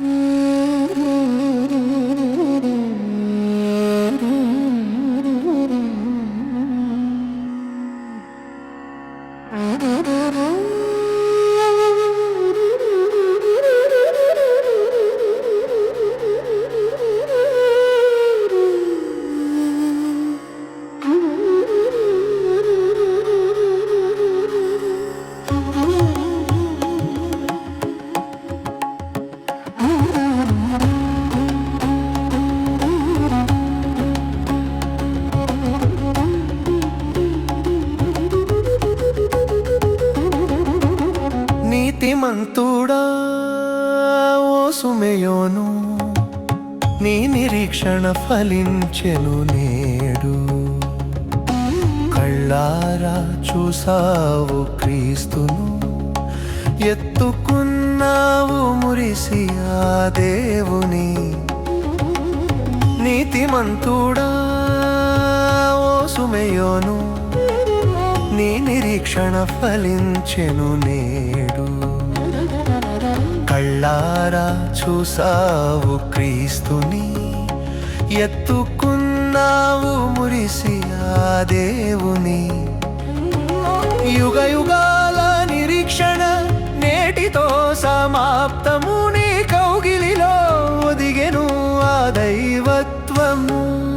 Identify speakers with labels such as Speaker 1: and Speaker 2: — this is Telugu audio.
Speaker 1: Mm-hmm. నీతిమంతుడా ఓ సుమయోను నీ నిరీక్షణ ఫలించెను నేడు. కళ్ళారా చూసావు క్రీస్తును ఎత్తుకున్నావు మురిసి ఆ దేవుని. నీతిమంతుడా ఓ సుమయోను క్షణ ఫలించెను నేడు. కళ్ళారా చూసావు క్రీస్తుని ఎత్తుకున్నావు మురిసి ఆ దేవుని. యుగ యుగాల నిరీక్షణ నేటితో సమాప్తము నీ కౌగిలిలో ఒదిగెను ఆ దైవత్వము.